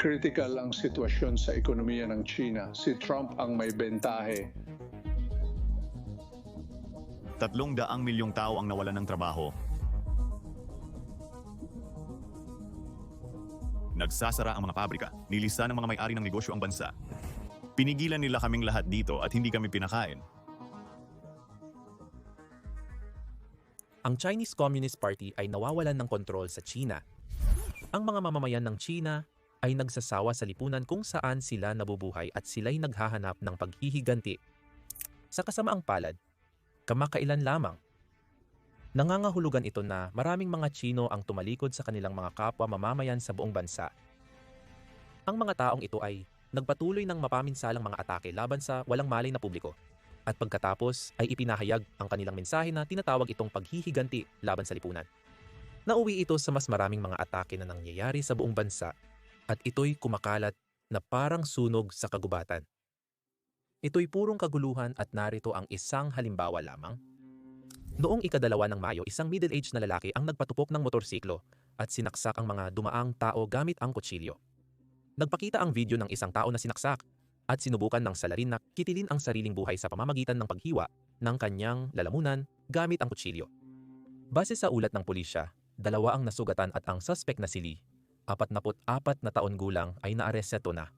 critical ang sitwasyon sa ekonomiya ng China. Si Trump ang may bentahe. Tatlong daang milyong tao ang nawalan ng trabaho. Nagsasara ang mga pabrika, nilista ng mga may-ari ng negosyo ang bansa. Pinigilan nila kaming lahat dito at hindi kami pinakain. ang Chinese Communist Party ay nawawalan ng kontrol sa China. Ang mga mamamayan ng China ay nagsasawa sa lipunan kung saan sila nabubuhay at sila'y naghahanap ng paghihiganti. Sa kasamaang palad, kamakailan lamang, nangangahulugan ito na maraming mga Chino ang tumalikod sa kanilang mga kapwa mamamayan sa buong bansa. Ang mga taong ito ay nagpatuloy ng mapaminsalang mga atake laban sa walang malay na publiko at pagkatapos ay ipinahayag ang kanilang mensahe na tinatawag itong paghihiganti laban sa lipunan. Nauwi ito sa mas maraming mga atake na nangyayari sa buong bansa at ito'y kumakalat na parang sunog sa kagubatan. Ito'y purong kaguluhan at narito ang isang halimbawa lamang. Noong ikadalawa ng Mayo, isang middle-aged na lalaki ang nagpatupok ng motorsiklo at sinaksak ang mga dumaang tao gamit ang kutsilyo. Nagpakita ang video ng isang tao na sinaksak at sinubukan ng salarin na kitilin ang sariling buhay sa pamamagitan ng paghiwa ng kanyang lalamunan gamit ang kutsilyo. Base sa ulat ng pulisya, dalawa ang nasugatan at ang suspect na si Lee, 44 na taon gulang ay naareseto na.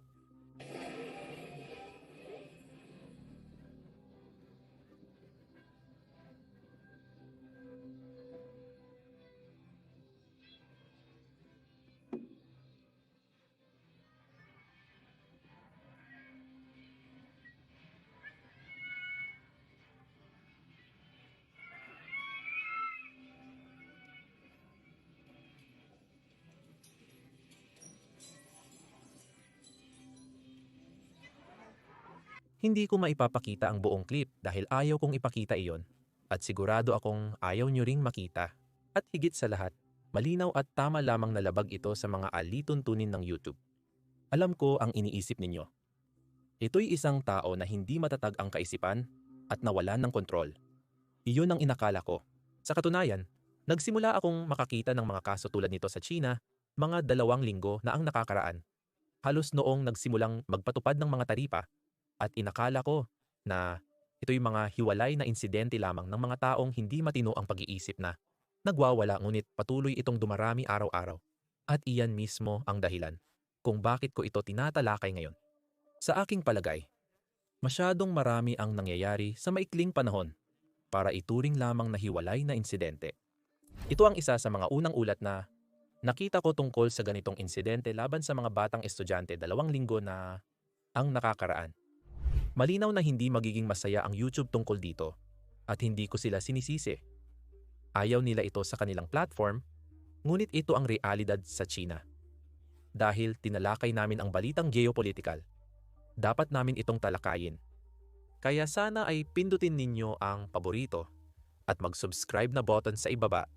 Hindi ko maipapakita ang buong clip dahil ayaw kong ipakita iyon at sigurado akong ayaw nyo ring makita. At higit sa lahat, malinaw at tama lamang nalabag ito sa mga alituntunin ng YouTube. Alam ko ang iniisip ninyo. Ito'y isang tao na hindi matatag ang kaisipan at nawalan ng kontrol. Iyon ang inakala ko. Sa katunayan, nagsimula akong makakita ng mga kaso tulad nito sa China mga dalawang linggo na ang nakakaraan. Halos noong nagsimulang magpatupad ng mga taripa at inakala ko na ito'y mga hiwalay na insidente lamang ng mga taong hindi matino ang pag-iisip na nagwawala ngunit patuloy itong dumarami araw-araw. At iyan mismo ang dahilan kung bakit ko ito tinatalakay ngayon. Sa aking palagay, masyadong marami ang nangyayari sa maikling panahon para ituring lamang na hiwalay na insidente. Ito ang isa sa mga unang ulat na nakita ko tungkol sa ganitong insidente laban sa mga batang estudyante dalawang linggo na ang nakakaraan. Malinaw na hindi magiging masaya ang YouTube tungkol dito at hindi ko sila sinisisi. Ayaw nila ito sa kanilang platform, ngunit ito ang realidad sa China. Dahil tinalakay namin ang balitang geopolitical, dapat namin itong talakayin. Kaya sana ay pindutin ninyo ang paborito at mag-subscribe na button sa ibaba.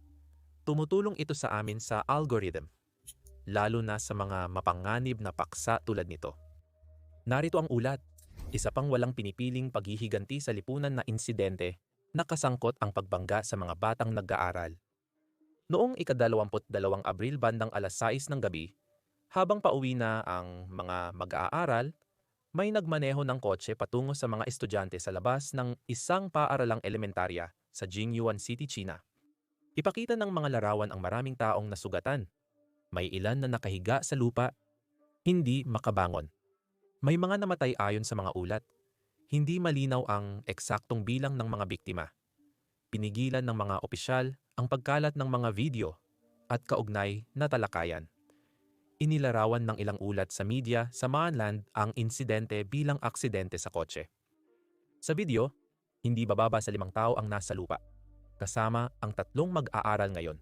Tumutulong ito sa amin sa algorithm, lalo na sa mga mapanganib na paksa tulad nito. Narito ang ulat isa pang walang pinipiling paghihiganti sa lipunan na insidente na kasangkot ang pagbangga sa mga batang nag-aaral. Noong ikadalawamput dalawang Abril bandang alas 6 ng gabi, habang pauwi na ang mga mag-aaral, may nagmaneho ng kotse patungo sa mga estudyante sa labas ng isang paaralang elementarya sa Jingyuan City, China. Ipakita ng mga larawan ang maraming taong nasugatan. May ilan na nakahiga sa lupa, hindi makabangon. May mga namatay ayon sa mga ulat. Hindi malinaw ang eksaktong bilang ng mga biktima. Pinigilan ng mga opisyal ang pagkalat ng mga video at kaugnay na talakayan. Inilarawan ng ilang ulat sa media sa Mainland ang insidente bilang aksidente sa kotse. Sa video, hindi bababa sa limang tao ang nasa lupa, kasama ang tatlong mag-aaral ngayon.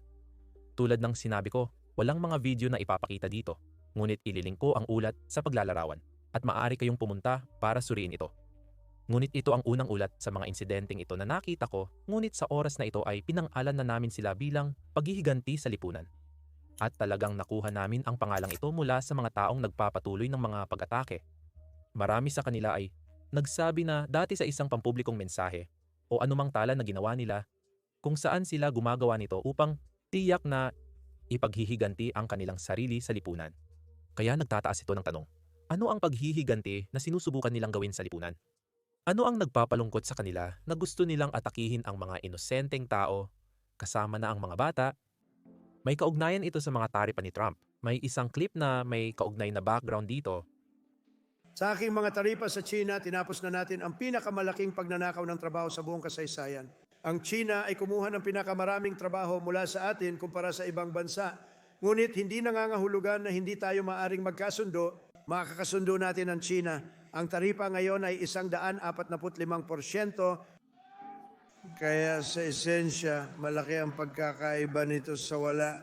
Tulad ng sinabi ko, walang mga video na ipapakita dito, ngunit ililing ko ang ulat sa paglalarawan at maaari kayong pumunta para suriin ito. Ngunit ito ang unang ulat sa mga insidenteng ito na nakita ko, ngunit sa oras na ito ay pinangalan na namin sila bilang paghihiganti sa lipunan. At talagang nakuha namin ang pangalang ito mula sa mga taong nagpapatuloy ng mga pag-atake. Marami sa kanila ay nagsabi na dati sa isang pampublikong mensahe o anumang tala na ginawa nila kung saan sila gumagawa nito upang tiyak na ipaghihiganti ang kanilang sarili sa lipunan. Kaya nagtataas ito ng tanong, ano ang paghihiganti na sinusubukan nilang gawin sa lipunan? Ano ang nagpapalungkot sa kanila na gusto nilang atakihin ang mga inosenteng tao, kasama na ang mga bata? May kaugnayan ito sa mga taripa ni Trump. May isang clip na may kaugnay na background dito Sa aking mga taripa sa China, tinapos na natin ang pinakamalaking pagnanakaw ng trabaho sa buong kasaysayan. Ang China ay kumuha ng pinakamaraming trabaho mula sa atin kumpara sa ibang bansa. Ngunit hindi nangangahulugan na hindi tayo maaring magkasundo, makakasundo natin ang China. Ang taripa ngayon ay isang daan apat kaya sa esensya, malaki ang pagkakaiba nito sa wala.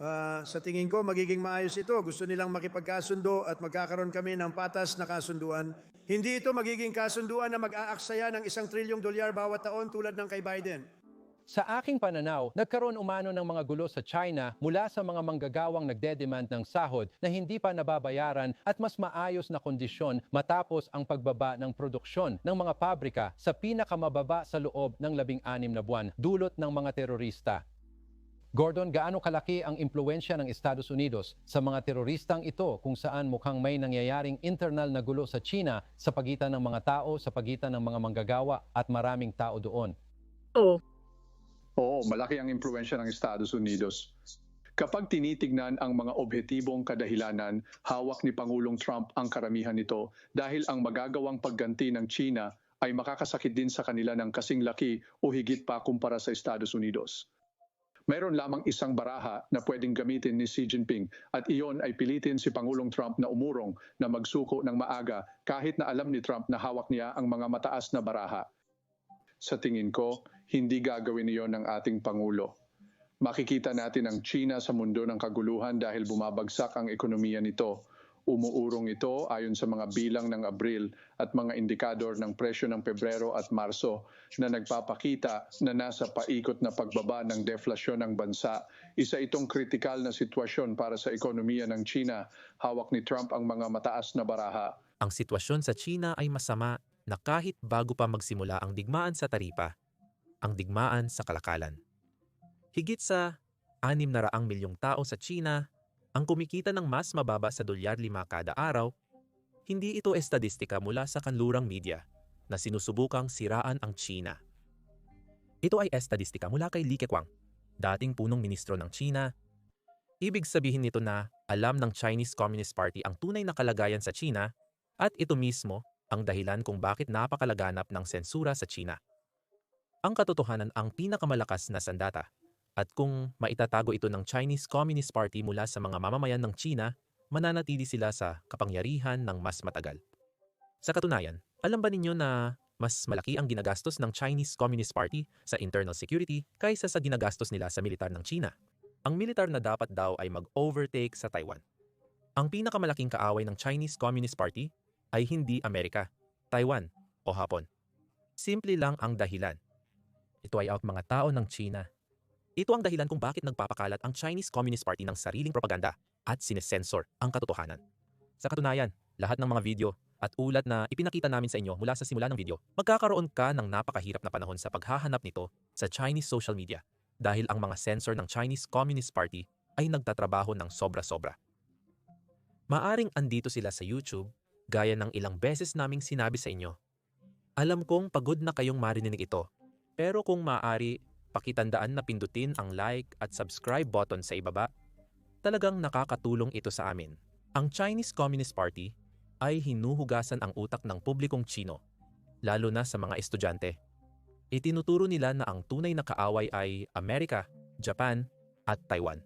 Ah, sa tingin ko, magiging maayos ito. Gusto nilang makipagkasundo at magkakaroon kami ng patas na kasunduan. Hindi ito magiging kasunduan na mag-aaksaya ng isang trilyong dolyar bawat taon tulad ng kay Biden. Sa aking pananaw, nagkaroon umano ng mga gulo sa China mula sa mga manggagawang nagdedemand ng sahod na hindi pa nababayaran at mas maayos na kondisyon matapos ang pagbaba ng produksyon ng mga pabrika sa pinakamababa sa loob ng labing-anim na buwan dulot ng mga terorista. Gordon, gaano kalaki ang impluensya ng Estados Unidos sa mga teroristang ito kung saan mukhang may nangyayaring internal na gulo sa China sa pagitan ng mga tao, sa pagitan ng mga manggagawa at maraming tao doon? Oo. Oo, malaki ang impluensya ng Estados Unidos. Kapag tinitignan ang mga objetibong kadahilanan, hawak ni Pangulong Trump ang karamihan nito dahil ang magagawang pagganti ng China ay makakasakit din sa kanila ng kasing laki o higit pa kumpara sa Estados Unidos. Mayroon lamang isang baraha na pwedeng gamitin ni Xi Jinping at iyon ay pilitin si Pangulong Trump na umurong na magsuko ng maaga kahit na alam ni Trump na hawak niya ang mga mataas na baraha. Sa tingin ko, hindi gagawin iyon ng ating Pangulo. Makikita natin ang China sa mundo ng kaguluhan dahil bumabagsak ang ekonomiya nito. Umuurong ito ayon sa mga bilang ng Abril at mga indikador ng presyo ng Pebrero at Marso na nagpapakita na nasa paikot na pagbaba ng deflasyon ng bansa. Isa itong kritikal na sitwasyon para sa ekonomiya ng China. Hawak ni Trump ang mga mataas na baraha. Ang sitwasyon sa China ay masama na kahit bago pa magsimula ang digmaan sa taripa, ang digmaan sa kalakalan. Higit sa 600 milyong tao sa China ang kumikita ng mas mababa sa dolyar lima kada araw, hindi ito estadistika mula sa kanlurang media na sinusubukang siraan ang China. Ito ay estadistika mula kay Li Keqiang, dating punong ministro ng China. Ibig sabihin nito na alam ng Chinese Communist Party ang tunay na kalagayan sa China at ito mismo ang dahilan kung bakit napakalaganap ng sensura sa China. Ang katotohanan ang pinakamalakas na sandata at kung maitatago ito ng Chinese Communist Party mula sa mga mamamayan ng China, mananatili sila sa kapangyarihan ng mas matagal. Sa katunayan, alam ba ninyo na mas malaki ang ginagastos ng Chinese Communist Party sa internal security kaysa sa ginagastos nila sa militar ng China? Ang militar na dapat daw ay mag-overtake sa Taiwan. Ang pinakamalaking kaaway ng Chinese Communist Party ay hindi Amerika, Taiwan o Hapon. Simple lang ang dahilan. Ito ay ang mga tao ng China. Ito ang dahilan kung bakit nagpapakalat ang Chinese Communist Party ng sariling propaganda at sinesensor ang katotohanan. Sa katunayan, lahat ng mga video at ulat na ipinakita namin sa inyo mula sa simula ng video, magkakaroon ka ng napakahirap na panahon sa paghahanap nito sa Chinese social media dahil ang mga sensor ng Chinese Communist Party ay nagtatrabaho ng sobra-sobra. Maaring andito sila sa YouTube gaya ng ilang beses naming sinabi sa inyo. Alam kong pagod na kayong marinig ito, pero kung maaari, pakitandaan na pindutin ang like at subscribe button sa ibaba. Talagang nakakatulong ito sa amin. Ang Chinese Communist Party ay hinuhugasan ang utak ng publikong Chino, lalo na sa mga estudyante. Itinuturo nila na ang tunay na kaaway ay Amerika, Japan, at Taiwan.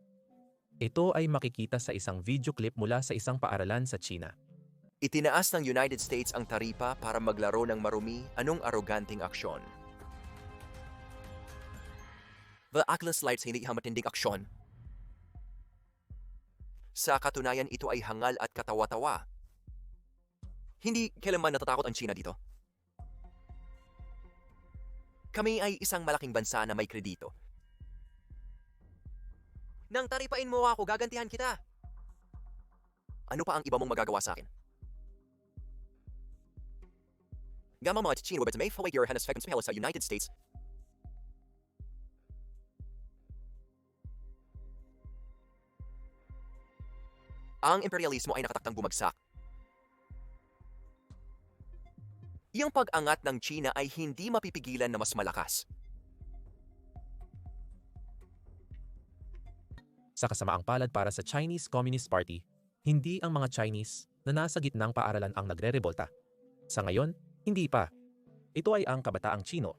Ito ay makikita sa isang video clip mula sa isang paaralan sa China. Itinaas ng United States ang taripa para maglaro ng marumi anong aroganting aksyon. The Atlas Lights hindi matinding aksyon. Sa katunayan ito ay hangal at katawa-tawa. Hindi kailanman natatakot ang China dito. Kami ay isang malaking bansa na may kredito. Nang taripain mo ako, gagantihan kita. Ano pa ang iba mong magagawa sa akin? Gamma mga Chino bet may faway your fekens sa United States. Ang imperialismo ay nakatakdang bumagsak. Iyang pag-angat ng China ay hindi mapipigilan na mas malakas. Sa kasamaang palad para sa Chinese Communist Party, hindi ang mga Chinese na nasa gitnang paaralan ang nagre-revolta. Sa ngayon, hindi pa. Ito ay ang kabataang Chino.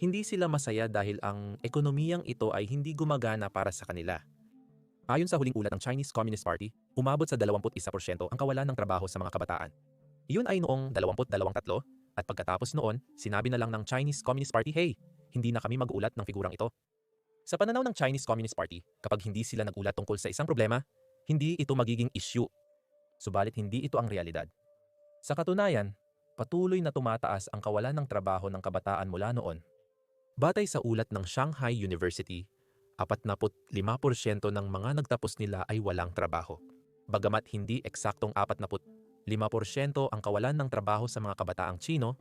Hindi sila masaya dahil ang ekonomiyang ito ay hindi gumagana para sa kanila. Ayon sa huling ulat ng Chinese Communist Party, umabot sa 21% ang kawalan ng trabaho sa mga kabataan. Iyon ay noong 2023 at pagkatapos noon, sinabi na lang ng Chinese Communist Party, hey, hindi na kami mag-ulat ng figurang ito. Sa pananaw ng Chinese Communist Party, kapag hindi sila nagulat tungkol sa isang problema, hindi ito magiging issue. Subalit hindi ito ang realidad. Sa katunayan, patuloy na tumataas ang kawalan ng trabaho ng kabataan mula noon. Batay sa ulat ng Shanghai University, 45% ng mga nagtapos nila ay walang trabaho. Bagamat hindi eksaktong 45% ang kawalan ng trabaho sa mga kabataang Chino,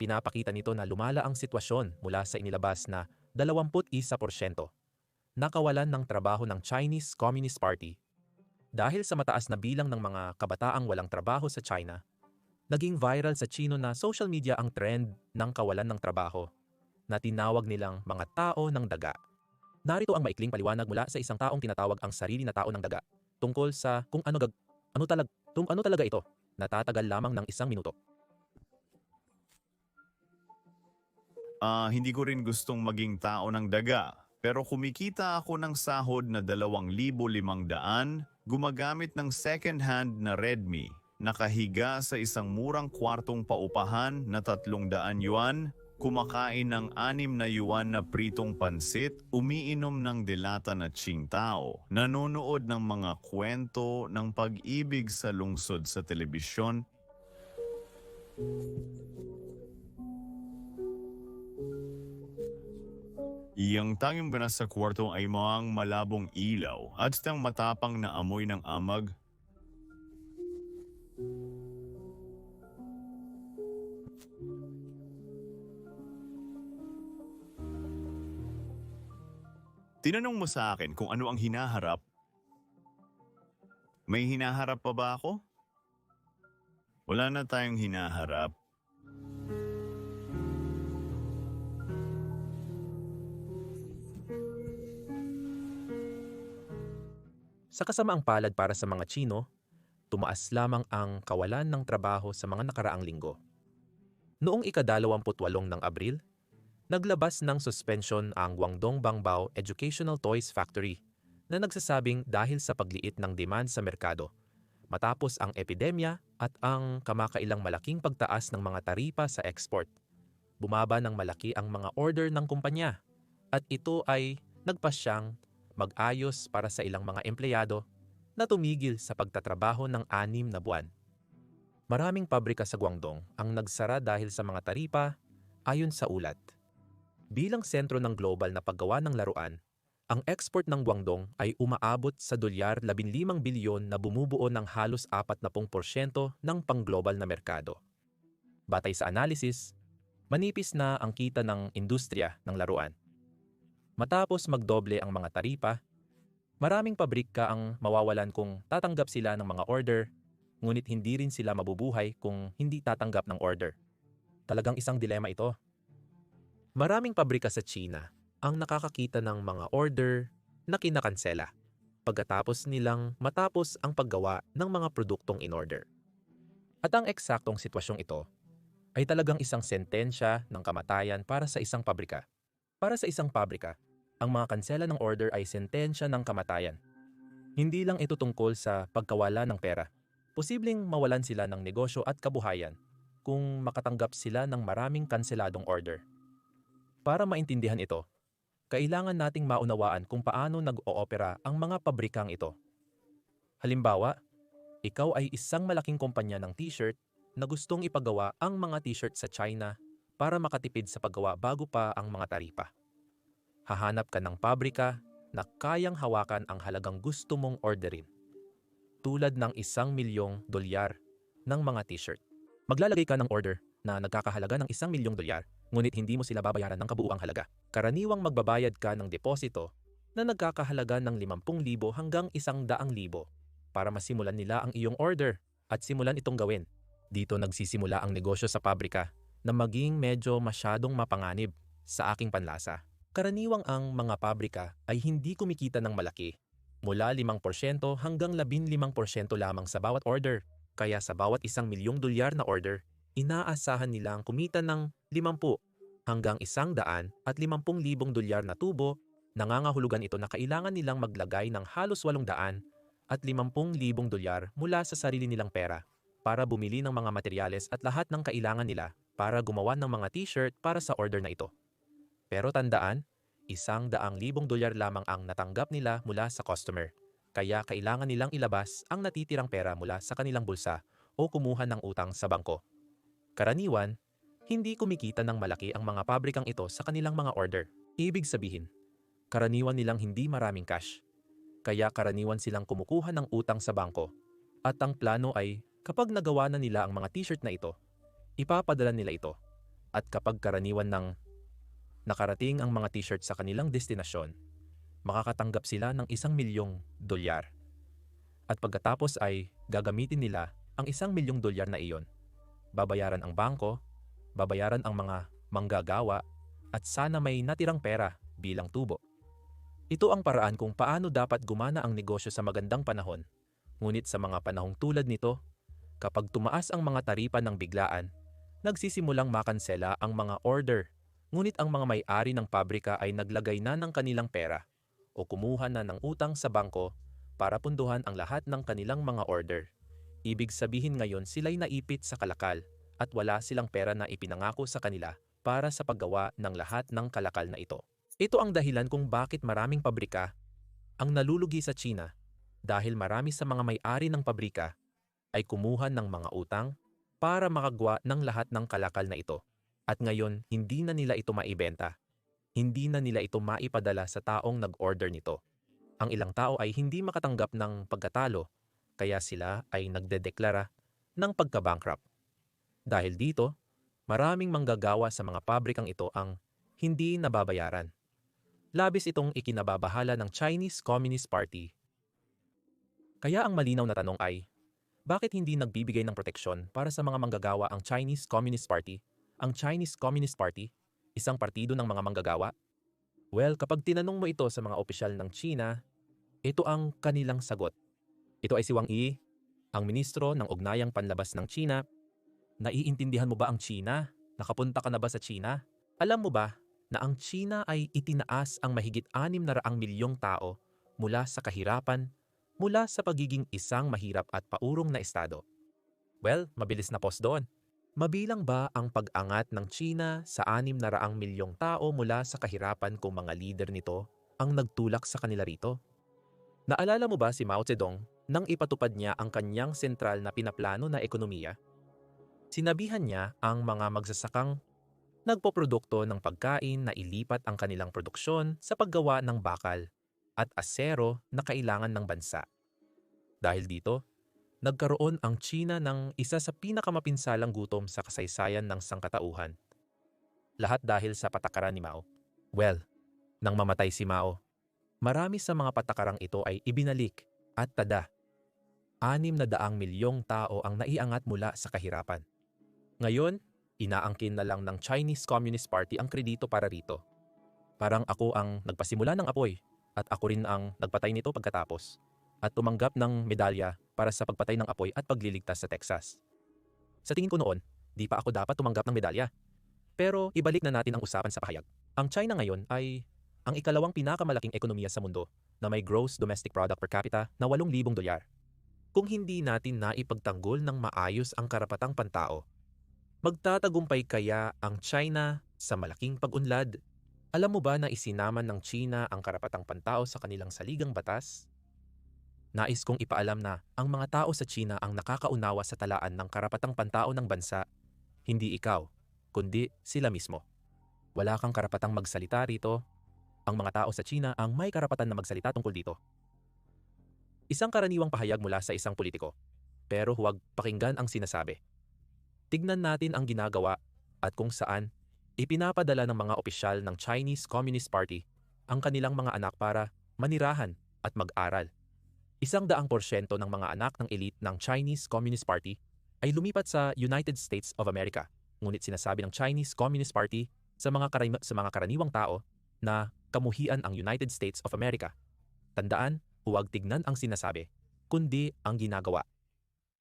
pinapakita nito na lumala ang sitwasyon mula sa inilabas na 21% nakawalan ng trabaho ng Chinese Communist Party. Dahil sa mataas na bilang ng mga kabataang walang trabaho sa China, naging viral sa Chino na social media ang trend ng kawalan ng trabaho na tinawag nilang mga tao ng daga. Narito ang maikling paliwanag mula sa isang taong tinatawag ang sarili na tao ng daga tungkol sa kung ano gag ano talag tung ano talaga ito natatagal lamang ng isang minuto. Ah, hindi ko rin gustong maging tao ng daga. Pero kumikita ako ng sahod na 2,500 gumagamit ng second-hand na Redmi, nakahiga sa isang murang kwartong paupahan na 300 yuan, kumakain ng 6 na yuan na pritong pansit, umiinom ng delata na tsingtao, nanonood ng mga kwento ng pag-ibig sa lungsod sa telebisyon, Iyang tanging ganas sa kwarto ay mga malabong ilaw at ang matapang na amoy ng amag. Tinanong mo sa akin kung ano ang hinaharap. May hinaharap pa ba ako? Wala na tayong hinaharap. Sa kasamaang palad para sa mga Chino, tumaas lamang ang kawalan ng trabaho sa mga nakaraang linggo. Noong ikadalawamputwalong ng Abril, naglabas ng suspension ang Guangdong Bangbao Educational Toys Factory na nagsasabing dahil sa pagliit ng demand sa merkado, matapos ang epidemya at ang kamakailang malaking pagtaas ng mga taripa sa export. Bumaba ng malaki ang mga order ng kumpanya at ito ay nagpasyang mag-ayos para sa ilang mga empleyado na tumigil sa pagtatrabaho ng anim na buwan. Maraming pabrika sa Guangdong ang nagsara dahil sa mga taripa ayon sa ulat. Bilang sentro ng global na paggawa ng laruan, ang export ng Guangdong ay umaabot sa dolyar 15 bilyon na bumubuo ng halos 40% ng pangglobal na merkado. Batay sa analysis, manipis na ang kita ng industriya ng laruan. Matapos magdoble ang mga taripa, maraming pabrika ang mawawalan kung tatanggap sila ng mga order, ngunit hindi rin sila mabubuhay kung hindi tatanggap ng order. Talagang isang dilema ito. Maraming pabrika sa China ang nakakakita ng mga order na kinakansela pagkatapos nilang matapos ang paggawa ng mga produktong in-order. At ang eksaktong sitwasyong ito ay talagang isang sentensya ng kamatayan para sa isang pabrika. Para sa isang pabrika, ang mga kansela ng order ay sentensya ng kamatayan. Hindi lang ito tungkol sa pagkawala ng pera. Posibleng mawalan sila ng negosyo at kabuhayan kung makatanggap sila ng maraming kanseladong order. Para maintindihan ito, kailangan nating maunawaan kung paano nag-oopera ang mga pabrikang ito. Halimbawa, ikaw ay isang malaking kumpanya ng t-shirt na gustong ipagawa ang mga t-shirt sa China para makatipid sa paggawa bago pa ang mga taripa. Hahanap ka ng pabrika na kayang hawakan ang halagang gusto mong orderin. Tulad ng isang milyong dolyar ng mga t-shirt. Maglalagay ka ng order na nagkakahalaga ng isang milyong dolyar, ngunit hindi mo sila babayaran ng kabuuang halaga. Karaniwang magbabayad ka ng deposito na nagkakahalaga ng 50,000 hanggang 100,000. para masimulan nila ang iyong order at simulan itong gawin. Dito nagsisimula ang negosyo sa pabrika na maging medyo masyadong mapanganib sa aking panlasa. Karaniwang ang mga pabrika ay hindi kumikita ng malaki, mula 5% hanggang 15% lamang sa bawat order. Kaya sa bawat isang milyong dolyar na order, inaasahan nilang kumita ng 50 hanggang 100 at 50,000 dolyar na tubo, nangangahulugan ito na kailangan nilang maglagay ng halos 800 at 50,000 dolyar mula sa sarili nilang pera para bumili ng mga materyales at lahat ng kailangan nila para gumawa ng mga t-shirt para sa order na ito. Pero tandaan, isang daang libong dolyar lamang ang natanggap nila mula sa customer. Kaya kailangan nilang ilabas ang natitirang pera mula sa kanilang bulsa o kumuha ng utang sa bangko. Karaniwan, hindi kumikita ng malaki ang mga pabrikang ito sa kanilang mga order. Ibig sabihin, karaniwan nilang hindi maraming cash. Kaya karaniwan silang kumukuha ng utang sa bangko. At ang plano ay kapag nagawa na nila ang mga t-shirt na ito, ipapadala nila ito. At kapag karaniwan ng nakarating ang mga t-shirt sa kanilang destinasyon, makakatanggap sila ng isang milyong dolyar. At pagkatapos ay gagamitin nila ang isang milyong dolyar na iyon. Babayaran ang bangko, babayaran ang mga manggagawa, at sana may natirang pera bilang tubo. Ito ang paraan kung paano dapat gumana ang negosyo sa magandang panahon. Ngunit sa mga panahong tulad nito, kapag tumaas ang mga taripa ng biglaan, nagsisimulang makansela ang mga order. Ngunit ang mga may-ari ng pabrika ay naglagay na ng kanilang pera o kumuha na ng utang sa bangko para punduhan ang lahat ng kanilang mga order. Ibig sabihin ngayon sila'y naipit sa kalakal at wala silang pera na ipinangako sa kanila para sa paggawa ng lahat ng kalakal na ito. Ito ang dahilan kung bakit maraming pabrika ang nalulugi sa China dahil marami sa mga may-ari ng pabrika ay kumuha ng mga utang para makagawa ng lahat ng kalakal na ito. At ngayon, hindi na nila ito maibenta. Hindi na nila ito maipadala sa taong nag-order nito. Ang ilang tao ay hindi makatanggap ng pagkatalo, kaya sila ay nagdedeklara ng pagka-bankrupt. Dahil dito, maraming manggagawa sa mga pabrikang ito ang hindi nababayaran. Labis itong ikinababahala ng Chinese Communist Party. Kaya ang malinaw na tanong ay, bakit hindi nagbibigay ng proteksyon para sa mga manggagawa ang Chinese Communist Party? Ang Chinese Communist Party, isang partido ng mga manggagawa? Well, kapag tinanong mo ito sa mga opisyal ng China, ito ang kanilang sagot. Ito ay si Wang Yi, ang ministro ng Ugnayang Panlabas ng China. Naiintindihan mo ba ang China? Nakapunta ka na ba sa China? Alam mo ba na ang China ay itinaas ang mahigit 6 na raang milyong tao mula sa kahirapan mula sa pagiging isang mahirap at paurong na estado. Well, mabilis na pos doon. Mabilang ba ang pag-angat ng China sa 6 na raang milyong tao mula sa kahirapan kung mga leader nito ang nagtulak sa kanila rito? Naalala mo ba si Mao Zedong nang ipatupad niya ang kanyang sentral na pinaplano na ekonomiya? Sinabihan niya ang mga magsasakang nagpoprodukto ng pagkain na ilipat ang kanilang produksyon sa paggawa ng bakal at asero na kailangan ng bansa. Dahil dito, nagkaroon ang China ng isa sa pinakamapinsalang gutom sa kasaysayan ng sangkatauhan. Lahat dahil sa patakaran ni Mao. Well, nang mamatay si Mao, marami sa mga patakarang ito ay ibinalik at tada. Anim na daang milyong tao ang naiangat mula sa kahirapan. Ngayon, inaangkin na lang ng Chinese Communist Party ang kredito para rito. Parang ako ang nagpasimula ng apoy at ako rin ang nagpatay nito pagkatapos at tumanggap ng medalya para sa pagpatay ng apoy at pagliligtas sa Texas. Sa tingin ko noon, di pa ako dapat tumanggap ng medalya. Pero ibalik na natin ang usapan sa pahayag. Ang China ngayon ay ang ikalawang pinakamalaking ekonomiya sa mundo na may gross domestic product per capita na 8,000 dolyar. Kung hindi natin naipagtanggol ng maayos ang karapatang pantao, magtatagumpay kaya ang China sa malaking pag-unlad? Alam mo ba na isinaman ng China ang karapatang pantao sa kanilang saligang batas? Nais kong ipaalam na ang mga tao sa China ang nakakaunawa sa talaan ng karapatang pantao ng bansa, hindi ikaw, kundi sila mismo. Wala kang karapatang magsalita rito. Ang mga tao sa China ang may karapatan na magsalita tungkol dito. Isang karaniwang pahayag mula sa isang politiko, pero huwag pakinggan ang sinasabi. Tignan natin ang ginagawa at kung saan ipinapadala ng mga opisyal ng Chinese Communist Party ang kanilang mga anak para manirahan at mag-aral. Isang daang porsyento ng mga anak ng elite ng Chinese Communist Party ay lumipat sa United States of America. Ngunit sinasabi ng Chinese Communist Party sa mga, sa mga karaniwang tao na kamuhian ang United States of America. Tandaan, huwag tignan ang sinasabi, kundi ang ginagawa.